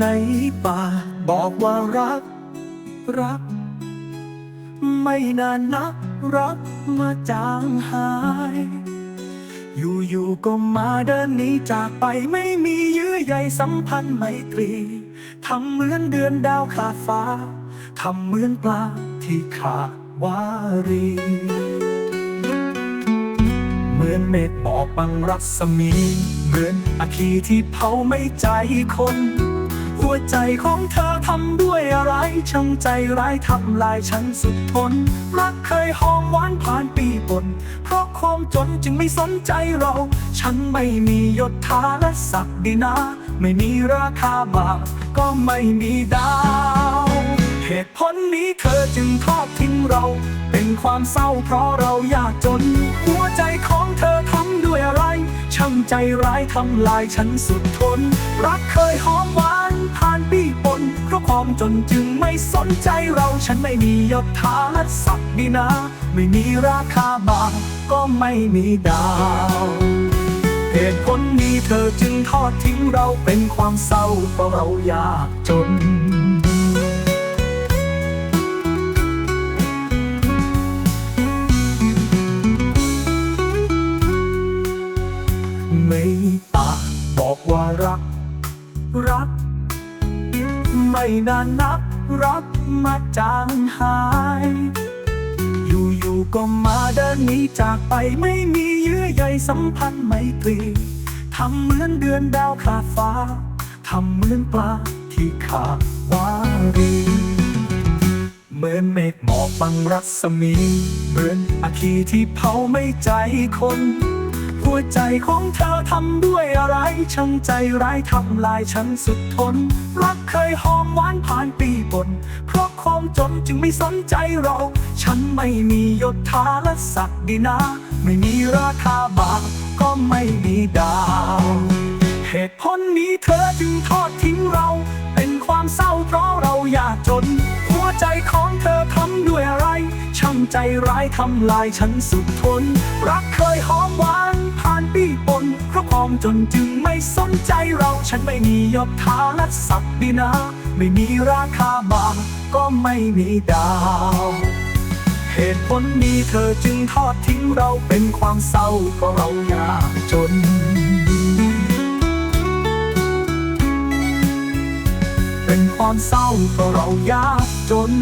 ในป่า บอกว่ารัก รัก ไม่นานนักรักมาจางหาย อยู่ๆก็มาเดินนี้จากไปไม่มีเยื่อใยสัมพันธ์ไมตรีทำเหมือนเดือนดาวขาดฟ้าทำเหมือนปลาที่ขาดวารีเหมือนเม็ดบอกบังรัศมี เหมือนอาคีที่เผาไม่ใจคน หัวใจของเธอทำด้วยอะไรช่างใจร้ายทำลายฉันสุดทน รักเคยหอมหวานผ่านปีบน เพราะความจนจึงไม่สนใจเรา ฉันไม่มียศถาและศักดินา ไม่มีราคาบาทก็ไม่มีดาว เหตุผลนี้เธอจึงทอดทิ้งเรา เป็นความเศร้าเพราะเรายากจน หัวใจของเธอทำด้วยอะไร ช่างใจร้ายทำลายฉันสุดทน รักเคยหอมหวาน ผ่านปีปนเพราะความจนจึงไม่สนใจเราฉันไม่มียศถาและศักดินา ไม่มีราคาบาทก็ไม่มีดาวเหตุผลนี้เธอจึงทอดทิ้งเราเป็นความเศร้าเพราะเรายากจนไม่ปากบอกว่ารัก รัก ไม่นานนักรักมาจางหาย อยู่ๆก็มาเดินหนีจากไปไม่มีเยื่อใยสัมพันธ์ไม่ตรีทำเหมือนเดือนดาวขาดฟ้า ทำเหมือนปลาที่ขาดวารีเหมือนเมฆหมอกบังรัศมี เหมือนอาคีที่เผาไม่ใจคน หัวใจของเธอทำด้วยอะไรช่างใจร้ายทำลายฉันสุดทน รักเคยหอมหวานผ่านปีบน เพราะความจนจึงไม่สนใจเรา ฉันไม่มียศถาและศักดินา ไม่มีราคาบาทก็ไม่มีดาว เหตุผลนี้เธอจึงทอดทิ้งเรา เป็นความเศร้าเพราะเรายากจน หัวใจของเธอทำด้วยอะไรช่างใจร้ายทำลายฉันสุดทน รักเคยหอมหวาน มจนจึงไม่สนใจเราฉันไม่มียศถาและศักดินา ไม่มีราคาบาทก็ไม่มีดาว เหตุผลนี้เธอจึงทอดทิ้งเราเป็นความเศร้าเพราะเรายากจนเป็นความเศร้าเพราะเรายากจน